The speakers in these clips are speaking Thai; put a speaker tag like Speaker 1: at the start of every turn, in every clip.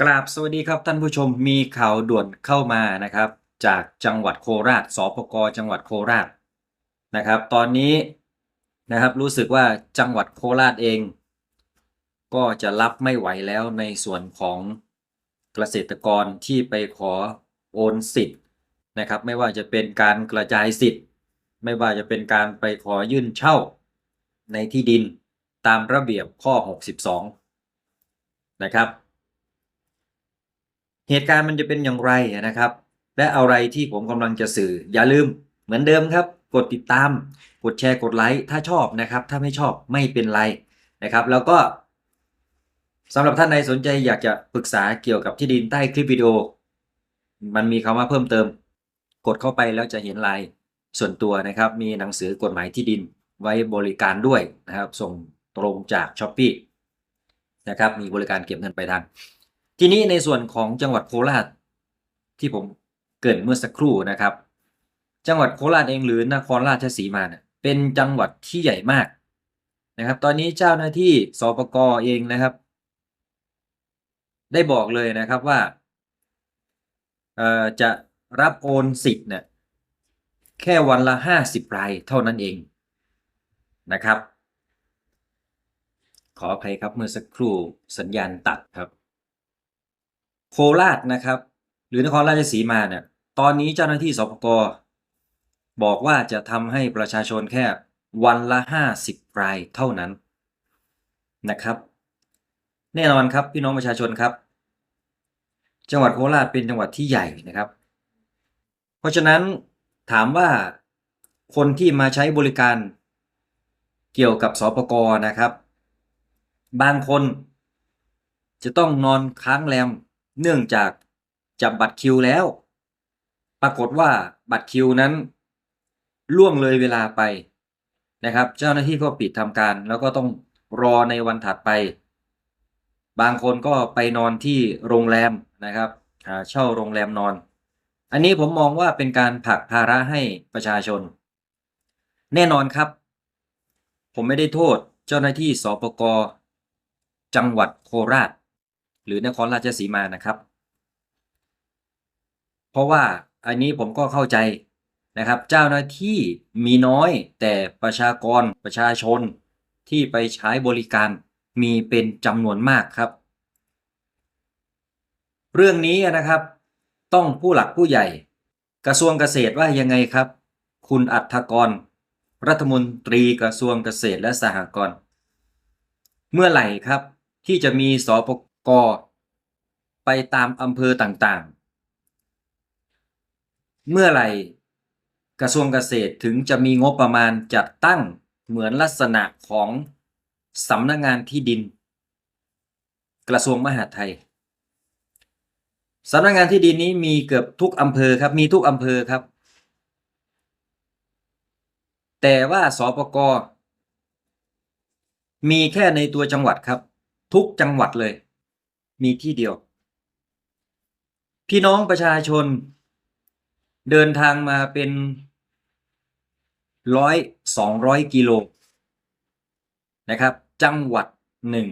Speaker 1: กราบสวัสดีครับท่านผู้ชมมีข่าวด่วนเข้ามานะครับ จากจังหวัดโคราชสปกจังหวัดโคราชนะครับ ตอนนี้นะครับรู้สึกว่าจังหวัดโคราชเอง ก็จะรับไม่ไหวแล้วในส่วนของเกษตรกรที่ไปขอโอนสิทธิ์นะครับ ไม่ว่าจะเป็นการกระจายสิทธิ์ ไม่ว่าจะเป็นการไปขอยื่นเช่าในที่ดินตามระเบียบข้อ 62 นะครับ เหตุการณ์มันจะเป็นอย่างไรนะครับ และอะไรที่ผมกำลังจะสื่อ อย่าลืมเหมือนเดิมครับ กดติดตาม กดแชร์กดไลค์ถ้าชอบนะครับ ถ้าไม่ชอบไม่เป็นไรนะครับ แล้วก็สำหรับท่านใดสนใจอยากจะปรึกษาเกี่ยวกับที่ดินใต้คลิปวิดีโอ มันมีคำว่าเพิ่มเติม กดเข้าไปแล้วจะเห็นลน์ส่วนตัวนะครับ มีหนังสือกฎหมายที่ดินไว้บริการด้วยนะครับ ส่งตรงจากช้อปปีนะครับ มีบริการเก็บเงินปลายทาง ทีนี้ในส่วนของจังหวัดโคราชที่ผมเกิดเมื่อสักครู่นะครับ จังหวัดโคราชเองหรือนครราชสีมาเนี่ยเป็นจังหวัดที่ใหญ่มากนะครับ ตอนนี้เจ้าหน้าที่สปกเองนะครับ ได้บอกเลยนะครับว่าจะรับโอนสิทธิ์เนี่ยแค่วันละห้าสิบรายเท่านั้นเองนะครับ ขออภัยครับเมื่อสักครู่สัญญาณตัดครับ โคราชนะครับ หรือนครราชสีมาเนี่ยตอนนี้เจ้าหน้าที่สปกบอกว่าจะทำให้ประชาชนแค่วันละห้าสิบรายเท่านั้นนะครับ แน่นอนครับพี่น้องประชาชนครับ จังหวัดโคราชเป็นจังหวัดที่ใหญ่นะครับ เพราะฉะนั้นถามว่าคนที่มาใช้บริการเกี่ยวกับสปกนะครับ บางคนจะต้องนอนค้างแรม เนื่องจากจับบัตรคิวแล้ว ปรากฏว่าบัตรคิวนั้น ล่วงเลยเวลาไปนะครับ เจ้าหน้าที่ก็ปิดทำการ แล้วก็ต้องรอในวันถัดไป บางคนก็ไปนอนที่โรงแรมนะครับเช่าโรงแรมนอน อันนี้ผมมองว่าเป็นการผลักภาระให้ประชาชน แน่นอนครับ ผมไม่ได้โทษเจ้าหน้าที่สปกจังหวัดโคราช รือนครราชสีมานะครับ เพราะว่าอันนี้ผมก็เข้าใจนะครับ เจ้าหน้าที่มีน้อยแต่ประชากรประชาชนที่ไปใช้บริการมีเป็นจำนวนมากครับ เรื่องนี้นะครับต้องผู้หลักผู้ใหญ่ กระทรวงเกษตรว่ายังไงครับ คุณอัฐกร รัฐมนตรีกระทรวงเกษตรและสหกรณ์เมื่อไหร่ครับที่จะมีสป ก็ไปตามอำเภอต่างๆ เมื่อไหร่กระทรวงเกษตรถึงจะมีงบประมาณจัดตั้งเหมือนลักษณะของสำนักงานที่ดิน กระทรวงมหาดไทยสำนักงานที่ดินนี้มีเกือบทุกอำเภอครับมีทุกอำเภอครับ แต่ว่าสปกมีแค่ในตัวจังหวัดครับ ทุกจังหวัดเลย มีที่เดียว พี่น้องประชาชน เดินทางมาเป็นร้อยสองร้อยกิโลนะครับ จังหวัดหนึ่ง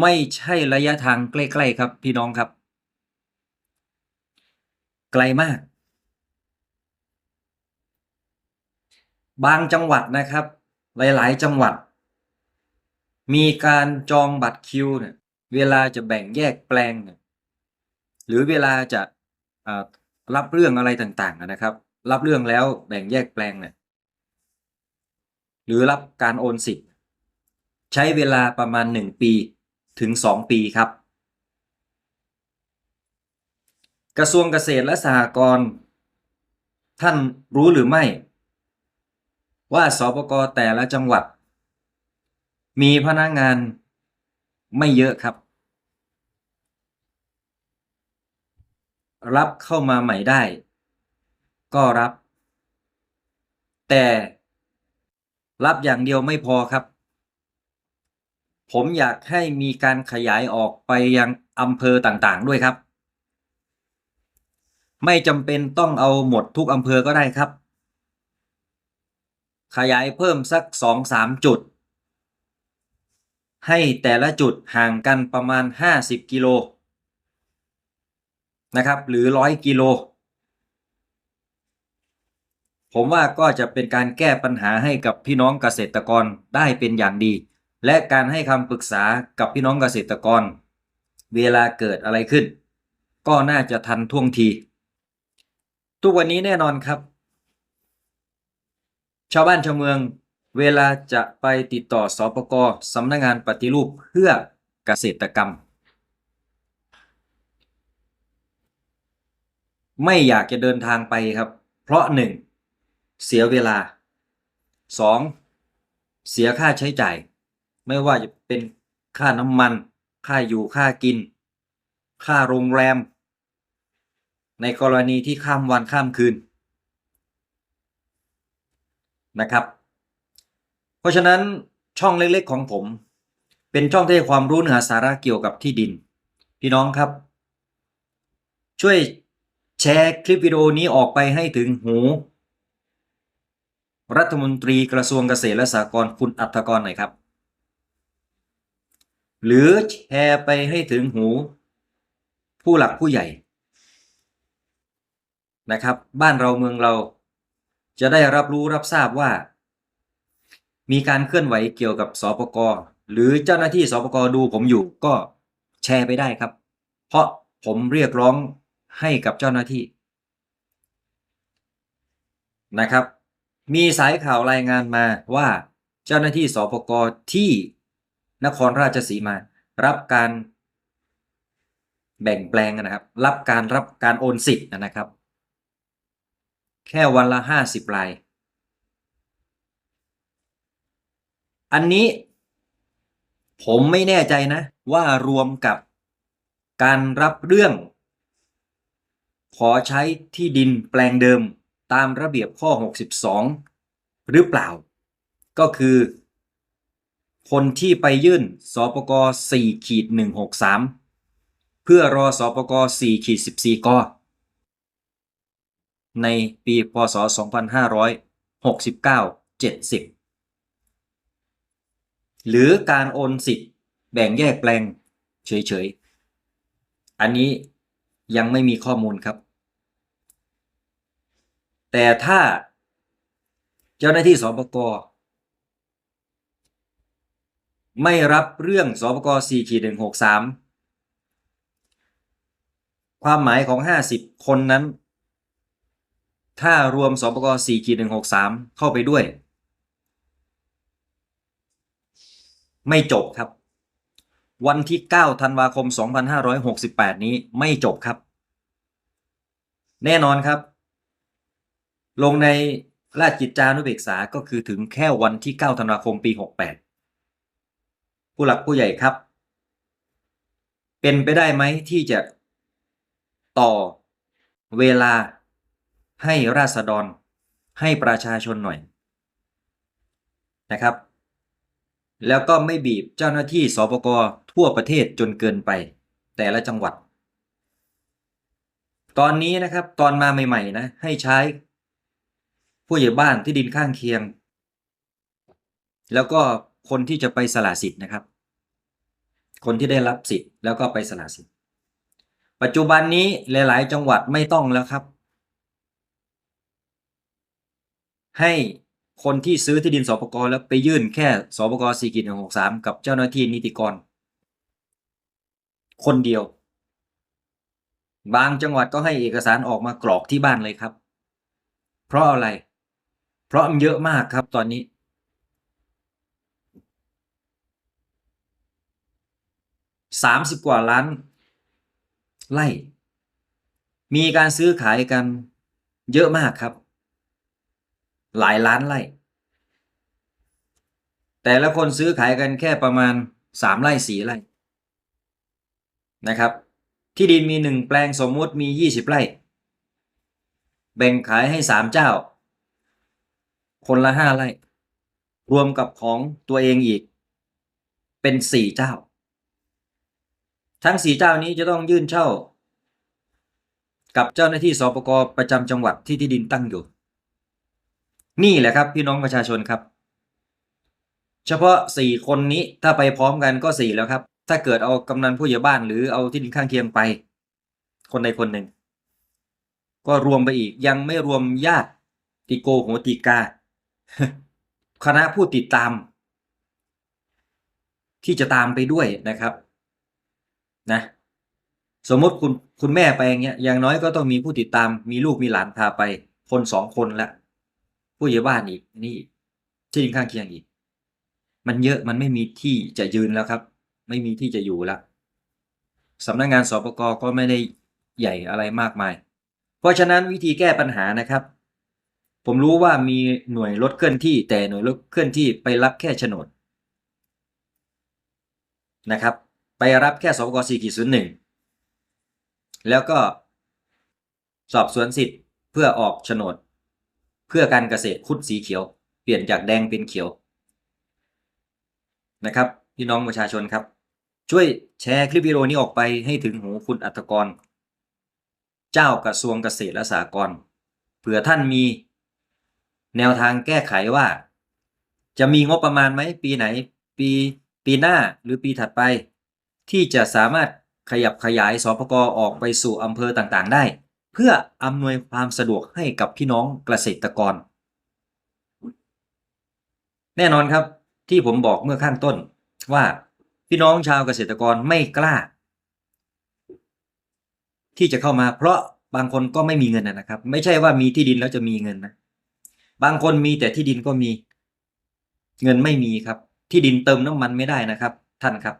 Speaker 1: ไม่ใช่ระยะทางใกล้ๆครับ พี่น้องครับ ไกลมาก บางจังหวัดนะครับ หลายๆ จังหวัด มีการจองบัตรคิวเนี่ย เวลาจะแบ่งแยกแปลงเนี่ยหรือเวลาจะรับเรื่องอะไรต่างๆนะครับ รับเรื่องแล้วแบ่งแยกแปลงเนี่ยหรือรับการโอนสิทธิ์ใช้เวลาประมาณ 1 ปีถึง 2 ปีครับ กระทรวงเกษตรและสหกรณ์ท่านรู้หรือไม่ ว่าสปกแต่ละจังหวัด มีพนักงานไม่เยอะครับ รับเข้ามาใหม่ได้ ก็รับ แต่รับอย่างเดียวไม่พอครับ ผมอยากให้มีการขยายออกไปยังอำเภอต่างๆด้วยครับ ไม่จำเป็นต้องเอาหมดทุกอำเภอก็ได้ครับ ขยายเพิ่มสักสองสามจุด ให้แต่ละจุดห่างกันประมาณ 50 กิโล นะครับ หรือร้อยกิโล ผมว่าก็จะเป็นการแก้ปัญหาให้กับพี่น้องเกษตรกรได้เป็นอย่างดี และการให้คำปรึกษากับพี่น้องเกษตรกร เวลาเกิดอะไรขึ้น ก็น่าจะทันท่วงที ทุกวันนี้แน่นอนครับ ชาวบ้านชาวเมืองเวลาจะไปติดต่อสปกสำนักงานปฏิรูปเพื่อเกษตรกรรม ไม่อยากจะเดินทางไปครับ เพราะหนึ่งเสียเวลาสองเสียค่าใช้จ่าย ไม่ว่าจะเป็นค่าน้ำมัน ค่าอยู่ค่ากิน ค่าโรงแรม ในกรณีที่ข้ามวันข้ามคืนนะครับ เพราะฉะนั้นช่องเล็กๆของผม เป็นช่องที่ความรู้เนื้อสาระเกี่ยวกับที่ดิน พี่น้องครับ ช่วย แชร์คลิปวิดีโอนี้ออกไปให้ถึงหู รัฐมนตรีกระทรวงเกษตรและสหกรณ์คุณอัฐกรหน่อยครับ หรือแชร์ไปให้ถึงหู ผู้หลักผู้ใหญ่นะครับ บ้านเราเมืองเราจะได้รับรู้รับทราบว่า มีการเคลื่อนไหวเกี่ยวกับสปกหรือเจ้าหน้าที่สปกดูผมอยู่ก็แชร์ไปได้ครับ เพราะผมเรียกร้อง ให้กับเจ้าหน้าที่นะครับ มีสายข่าวรายงานมาว่าเจ้าหน้าที่สปกที่นครราชสีมา รับการแบ่งแปลงนะครับ รับการรับการโอนสิทธิ์นะครับ แค่วันละห้าสิบราย อันนี้ผมไม่แน่ใจนะ ว่ารวมกับการรับเรื่อง ขอใช้ที่ดินแปลงเดิมตามระเบียบข้อ 62 หรือเปล่า ก็คือ คนที่ไปยื่นสปก4ขีด163 เพื่อรอสปก4ขีด14กในปีพศ 2569 70 หรือการโอนสิทธิ์แบ่งแยกแปลงเฉยๆ อันนี้ยังไม่มีข้อมูลครับ แต่ถ้าเจ้าหน้าที่สปกไม่รับเรื่องสปก4ขีด163 ความหมายของ 50 คนนั้น ถ้ารวมสปก4ขีด163 เข้าไปด้วย ไม่จบครับ วันที่ 9 ธันวาคม 2568 นี้ไม่จบครับ แน่นอนครับ ลงในราชกิจจานุเบกษาก็คือถึงแค่วันที่ 9 ธันวาคมปี 68 ผู้หลักผู้ใหญ่ครับ เป็นไปได้ไหมที่จะต่อเวลาให้ราษฎรให้ประชาชนหน่อยนะครับ แล้วก็ไม่บีบเจ้าหน้าที่สปกทั่วประเทศจนเกินไป แต่ละจังหวัด ตอนนี้นะครับตอนมาใหม่ ๆ นะ ให้ใช้ ผู้ใหญ่บ้านที่ดินข้างเคียง แล้วก็คนที่จะไปสละสิทธิ์นะครับ คนที่ได้รับสิทธิ์แล้วก็ไปสละสิทธิ์ ปัจจุบันนี้หลาย ๆ จังหวัดไม่ต้องแล้วครับ ให้คนที่ซื้อที่ดินสปกแล้วไปยื่นแค่สปก4กิจ163กับเจ้าหน้าที่นิติกร คนเดียว บางจังหวัดก็ให้เอกสารออกมากรอกที่บ้านเลยครับ เพราะอะไรเราะมันเยอะมากครับตอนนี้ สามสิบกว่าล้านไร่มีการซื้อขายกันเยอะมากครับ หลายล้านไร่แต่ละคนซื้อขายกันแค่ประมาณสามไร่สี่ไร่นะครับ ที่ดินมีหนึ่งแปลงสมมติมียี่สิบไร่ แบ่งขายให้สามเจ้า คนละห้าไร่รวมกับของตัวเองอีก เป็นสี่เจ้า ทั้งสี่เจ้านี้จะต้องยื่นเช่า กับเจ้าหน้าที่สปกประจำจังหวัดที่ที่ดินตั้งอยู่ นี่แหละครับพี่น้องประชาชนครับ เฉพาะสี่คนนี้ถ้าไปพร้อมกันก็สี่แล้วครับ ถ้าเกิดเอากำนันผู้ใหญ่บ้านหรือเอาที่ดินข้างเคียงไป คนใดคนหนึ่ง ก็รวมไปอีกยังไม่รวมญาติติโกโหติกา คณะผู้ติดตาม ที่จะตามไปด้วยนะครับ นะ สมมติคุณคุณแม่ไปอย่างเงี้ยอย่างน้อยก็ต้องมีผู้ติดตาม มีลูกมีหลานพาไป คนสองคนละผู้ใหญ่บ้านอีกนี่ที่ดินข้างเคียงอีก มันเยอะมันไม่มีที่จะยืนแล้วครับ ไม่มีที่จะอยู่แล้วสำนักงงานสปกก็ไม่ได้ใหญ่อะไรมากมาย เพราะฉะนั้นวิธีแก้ปัญหานะครับ ผมรู้ว่ามีหน่วยรถเคลื่อนที่ แต่หน่วยรถเคลื่อนที่ไปรับแค่โฉนดนะครับ ไปรับแค่สปก4ขีดศูนย์หนึ่งแล้วก็สอบสวนสิทธิ์เพื่อออกโฉนด เพื่อการเกษตรคุดสีเขียว เปลี่ยนจากแดงเป็นเขียวนะครับพี่น้องประชาชนครับ ช่วยแชร์คลิปวิดีโอนี้ออกไปให้ถึงหูคุณอัตกร เจ้ากระทรวงเกษตรและสหกรณ์เผื่อท่านมี แนวทางแก้ไขว่า จะมีงบประมาณไหมปีไหน ปีปีหน้าหรือปีถัดไป ที่จะสามารถขยับขยายสปกออกไปสู่อำเภอต่างๆ ได้ เพื่ออำนวยความสะดวกให้กับพี่น้องเกษตรกร แน่นอนครับที่ผมบอกเมื่อข้างต้นว่าพี่น้องชาวเกษตรกรไม่กล้า ที่จะเข้ามาเพราะบางคนก็ไม่มีเงินนะครับ ไม่ใช่ว่ามีที่ดินแล้วจะมีเงินนะ บางคนมีแต่ที่ดินก็มี เงินไม่มีครับ ที่ดินเติมน้ำมันไม่ได้นะครับ ท่านครับ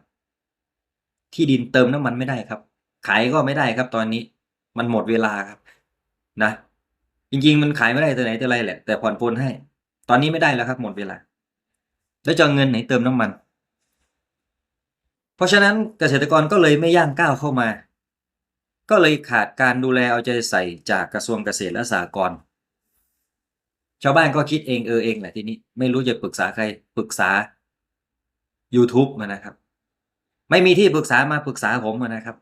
Speaker 1: ที่ดินเติมน้ำมันไม่ได้ครับ ขายก็ไม่ได้ครับ ตอนนี้ มันหมดเวลาครับ นะ จริงๆ มันขายไม่ได้แต่ไหนแต่ไรแหละแต่ผ่อนปลนให้ ตอนนี้ไม่ได้แล้วครับ หมดเวลา แล้วจะเอาเงินไหนเติมน้ำมัน เพราะฉะนั้นเกษตรกรก็เลยไม่ย่างก้าวเข้ามา ก็เลยขาดการดูแลเอาใจใส่จากกระทรวงเกษตรและสหกรณ์ ชาวบ้านก็คิดเองเออเองแหละทีนี้ไม่รู้จะปรึกษาใครปรึกษา YouTube มานะครับ ไม่มีที่ปรึกษามาปรึกษาผมมานะครับ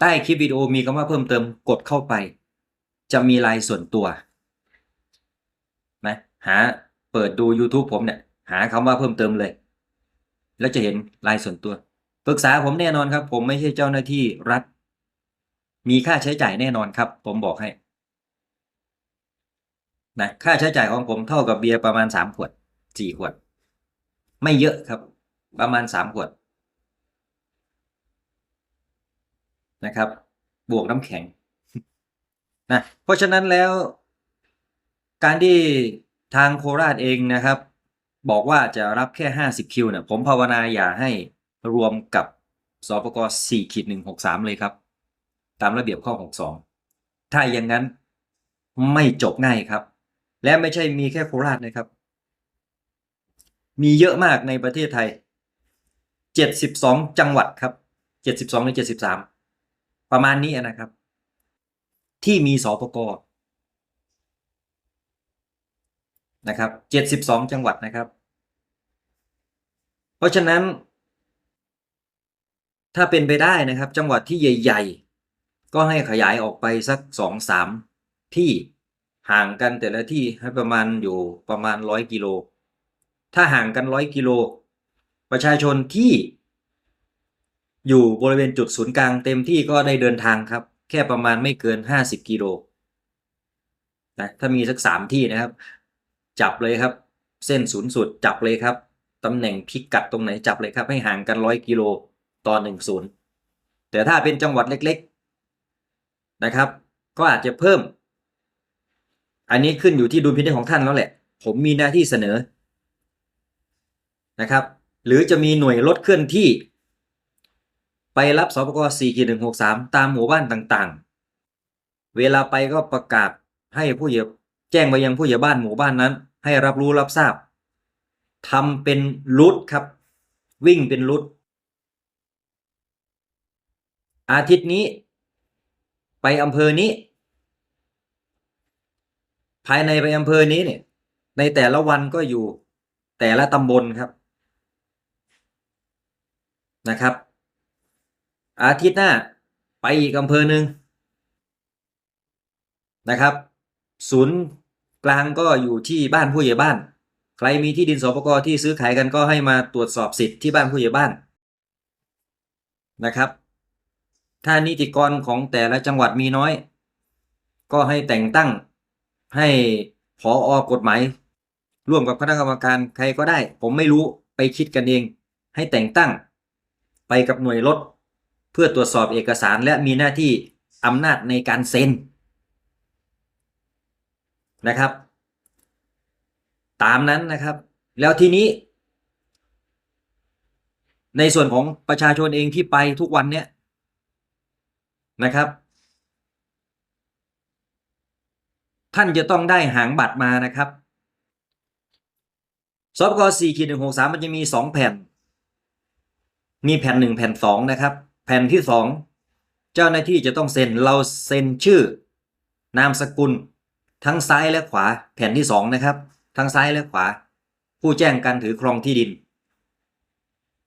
Speaker 1: ใต้คลิปวิดีโอมีคำว่าเพิ่มเติมกดเข้าไป จะมีไลน์ส่วนตัวนะหาเปิดดู YouTube ผมเนี่ย หาคำว่าเพิ่มเติมเลย แล้วจะเห็นไลน์ส่วนตัวปรึกษาผมแน่นอนครับ ผมไม่ใช่เจ้าหน้าที่รัฐ มีค่าใช้จ่ายแน่นอนครับ ผมบอกให้ นะค่าใช้จ่ายของผมเท่ากับเบียร์ประมาณสามขวดสี่ขวด ไม่เยอะครับ ประมาณสามขวดนะครับ บวกน้ำแข็งนะเพราะฉะนั้นแล้ว การที่ทางโคราชเองนะครับ บอกว่าจะรับแค่ 50 คิวเนี่ยผมภาวนาอย่าให้รวมกับสปก4ขีด163 เลยครับ ตามระเบียบข้อ 62 ถ้าอย่างนั้นไม่จบง่ายครับ และไม่ใช่มีแค่โคราชนะครับ มีเยอะมากในประเทศไทย 72 จังหวัดครับ 72หรือ73 ประมาณนี้นะครับ ที่มีสปกนะครับ 72 จังหวัดนะครับ เพราะฉะนั้น ถ้าเป็นไปได้นะครับ จังหวัดที่ใหญ่ ๆ ก็ให้ขยายออกไปสักสองสามที่ ห่างกันแต่ละที่ให้ประมาณอยู่ประมาณร้อยกิโล ถ้าห่างกันร้อยกิโล ประชาชนที่ อยู่บริเวณจุดศูนย์กลางเต็มที่ก็ได้เดินทางครับ แค่ประมาณไม่เกินห้าสิบกิโลนะถ้ามีสักสามที่นะครับ จับเลยครับ เส้นศูนย์สุดจับเลยครับตำแหน่งพิกัดตรงไหนจับเลยครับให้ห่างกันร้อยกิโลต่อหนึ่งศูนย์แต่ถ้าเป็นจังหวัดเล็ก ๆนะครับ ก็อาจจะเพิ่ม อันนี้ขึ้นอยู่ที่ดุลพินิจของท่านแล้วแหละ ผมมีหน้าที่เสนอนะครับ หรือจะมีหน่วยรถเคลื่อนที่ ไปรับสปก4ขีด163 ตามหมู่บ้านต่างๆ เวลาไปก็ประกาศให้ผู้ใหญ่แจ้งไปยังผู้ใหญ่บ้านหมู่บ้านนั้น ให้รับรู้รับทราบทำเป็นรูทครับ วิ่งเป็นรูทอาทิตย์นี้ ไปอำเภอนี้ ภายในไปอำเภอนี้เนี่ย ในแต่ละวันก็อยู่แต่ละตำบลครับนะครับ อาทิตย์หน้าไปอีกอำเภอหนึ่งนะครับ ศูนย์กลางก็อยู่ที่บ้านผู้ใหญ่บ้าน ใครมีที่ดินสปกที่ซื้อขายกันก็ให้มาตรวจสอบสิทธิ์ที่บ้านผู้ใหญ่บ้านนะครับ ถ้านิติกรของแต่ละจังหวัดมีน้อย ก็ให้แต่งตั้ง ให้ผออกฎหมาย ร่วมกับคณะกรรมการใครก็ได้ ผมไม่รู้ไปคิดกันเอง ให้แต่งตั้ง ไปกับหน่วยรถ เพื่อตรวจสอบเอกสารและมีหน้าที่อำนาจในการเซ็นนะครับ ตามนั้นนะครับ แล้วทีนี้ ในส่วนของประชาชนเองที่ไปทุกวันเนี้ยนะครับ ท่านจะต้องได้หางบัตรมานะครับสปก4ขีด163มันจะมี2แผ่น มีแผ่น1แผ่น2นะครับ แผ่นที่2เจ้าหน้าที่จะต้องเซ็นเราเซ็นชื่อ นามสกุล ทั้งซ้ายและขวา แผ่นที่2นะครับ ทั้งซ้ายและขวา ผู้แจ้งการถือครองที่ดิน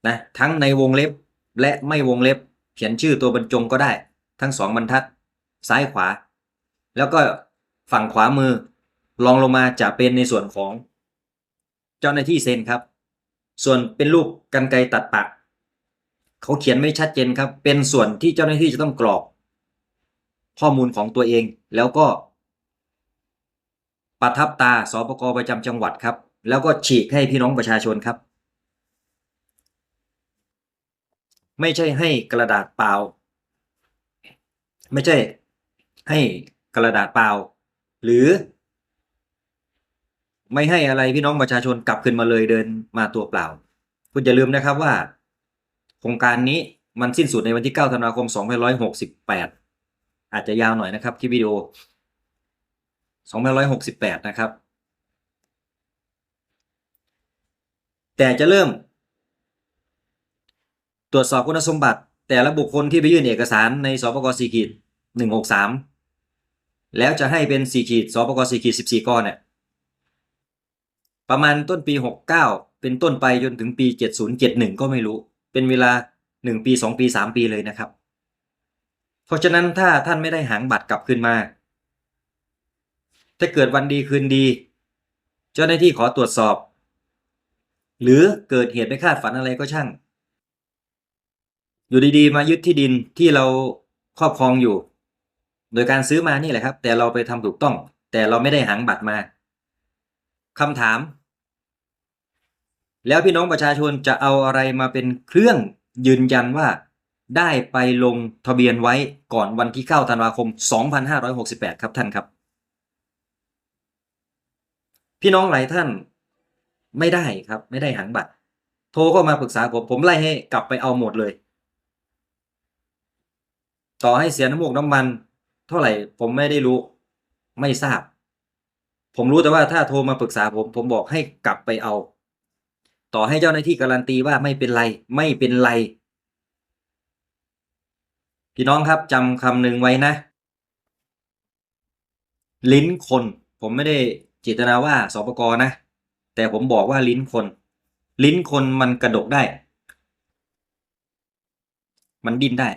Speaker 1: นะทั้งในวงเล็บและไม่วงเล็บ เขียนชื่อตัวบรรจงก็ได้ ทั้งสองบรรทัด ซ้ายขวา แล้วก็ ฝั่งขวามือลองลงมาจะเป็นในส่วนของเจ้าหน้าที่เซ็นครับ ส่วนเป็นรูปกันไกตัดปากเขาเขียนไม่ชัดเจนครับ เป็นส่วนที่เจ้าหน้าที่จะต้องกรอกข้อมูลของตัวเองแล้วก็ ประทับตาสปกประจำจังหวัดครับ แล้วก็ฉีกให้พี่น้องประชาชนครับ ไม่ใช่ให้กระดาษเปล่า ไม่ใช่ให้กระดาษเปล่า หรือ ไม่ให้อะไรพี่น้องประชาชนกลับขึ้นมาเลยเดินมาตัวเปล่า คุณอย่าลืมนะครับว่า โครงการนี้มันสิ้นสุดในวันที่ 9 ธันวาคม 2568 อาจจะยาวหน่อยนะครับคลิปวิดีโอ 2568 นะครับ แต่จะเริ่ม ตรวจสอบคุณสมบัติ แต่ละบุคคลที่ไปยื่นเอกสารในสปก4ขีด163 แล้วจะให้เป็น4ขีดสปก4ขีด14ก้อนเนี่ยประมาณต้นปี 69 เป็นต้นไปจนถึงปี 7071 ก็ไม่รู้ เป็นเวลา 1 ปี 2 ปี 3 ปีเลยนะครับ เพราะฉะนั้นถ้าท่านไม่ได้หางบัตรกลับคืนมา ถ้าเกิดวันดีคืนดี เจ้าหน้าที่ขอตรวจสอบ หรือเกิดเหตุไม่คาดฝันอะไรก็ช่าง อยู่ดีๆ มายึดที่ดินที่เราครอบครองอยู่ โดยการซื้อมานี่แหละครับ แต่เราไปทำถูกต้อง แต่เราไม่ได้หางบัตรมาคำถาม แล้วพี่น้องประชาชนจะเอาอะไรมาเป็นเครื่องยืนยันว่า ได้ไปลงทะเบียนไว้ก่อนวันที่ 9 ธันวาคม 2568 ครับท่านครับ พี่น้องหลายท่านไม่ได้ครับ ไม่ได้หางบัตร โทรเข้ามาปรึกษาผมผมไล่ให้กลับไปเอาหมดเลย ต่อให้เสียน้ำมูกน้ำมัน เท่าไหร่ผมไม่ได้รู้ ไม่ทราบ ผมรู้แต่ว่าถ้าโทรมาปรึกษาผม ผมบอกให้กลับไปเอา ต่อให้เจ้าหน้าที่การันตีว่าไม่เป็นไร ไม่เป็นไร พี่น้องครับจำคำหนึ่งไว้นะ ลิ้นคน ผมไม่ได้เจตนาว่าสปกนะ แต่ผมบอกว่าลิ้นคน ลิ้นคนมันกระดกได้ มันดิ้นได้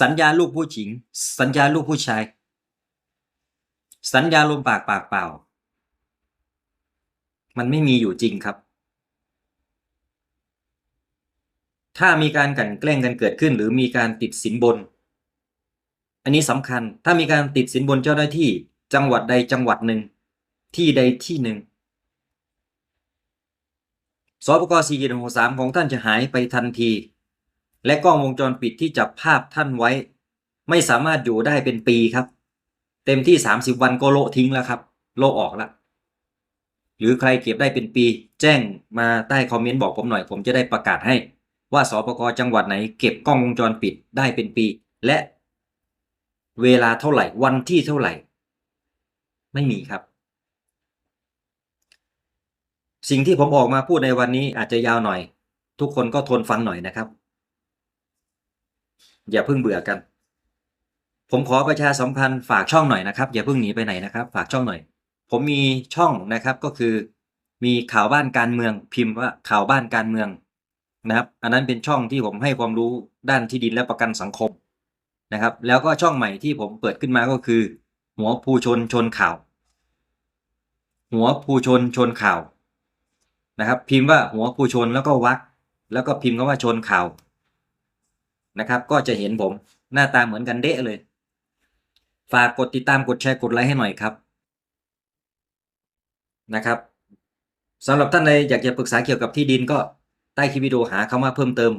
Speaker 1: สัญญาลูกผู้หญิง สัญญาลูกผู้ชาย สัญญาลมปากปากเปล่า มันไม่มีอยู่จริงครับ ถ้ามีการกันแกล้งกันเกิดขึ้น หรือมีการติดสินบน อันนี้สำคัญ ถ้ามีการติดสินบนเจ้าหน้าที่ จังหวัดใดจังหวัดหนึ่ง ที่ใดที่หนึ่งสปก4กิห3ของท่านจะหายไปทันที และกล้องวงจรปิดที่จับภาพท่านไว้ ไม่สามารถอยู่ได้เป็นปีครับ เต็มที่ 30 วันก็โละทิ้งแล้วครับ โละออกล้วหรือใครเก็บได้เป็นปี แจ้งมาใต้คอมเมนต์บอกผมหน่อย ผมจะได้ประกาศให้ ว่าสปกจังหวัดไหน เก็บกล้องวงจรปิดได้เป็นปี และเวลาเท่าไหร่วันที่เท่าไหร่ ไม่มีครับ สิ่งที่ผมออกมาพูดในวันนี้อาจจะยาวหน่อย ทุกคนก็ทนฟังหน่อยนะครับ อย่าเพิ่งเบื่อกัน ผมขอประชาสัมพันธ์ฝากช่องหน่อยนะครับ อย่าเพิ่งหนีไปไหนนะครับ ฝากช่องหน่อย ผมมีช่องนะครับก็คือ มีข่าวบ้านการเมืองพิมพ์ว่าข่าวบ้านการเมืองนะครับ อันนั้นเป็นช่องที่ผมให้ความรู้ด้านที่ดินและประกันสังคมนะครับ แล้วก็ช่องใหม่ที่ผมเปิดขึ้นมาก็คือ หัวภูชนชนข่าว หัวภูชนชนข่าวนะครับ พิมพ์ว่าหัวภูชนแล้วก็วักแล้วก็พิมพ์คำว่าชนข่าว นะครับ ก็จะเห็นผมหน้าตาเหมือนกันเดะเลย ฝากกดติดตามกดแชร์กดไลค์ให้หน่อยครับนะครับสำหรับท่านใดอยากจะปรึกษาเกี่ยวกับที่ดินก็ใต้คลิปวิดีโอหาคำว่าเพิ่มเติม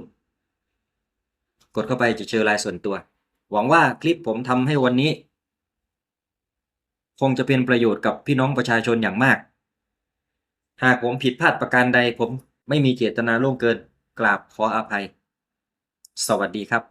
Speaker 1: กดเข้าไปจะเจอรายส่วนตัว หวังว่าคลิปผมทำให้วันนี้ คงจะเป็นประโยชน์กับพี่น้องประชาชนอย่างมาก หากผมผิดพลาดประการใดผมไม่มีเจตนาล่วงเกิน กราบขออภัย สวัสดีครับ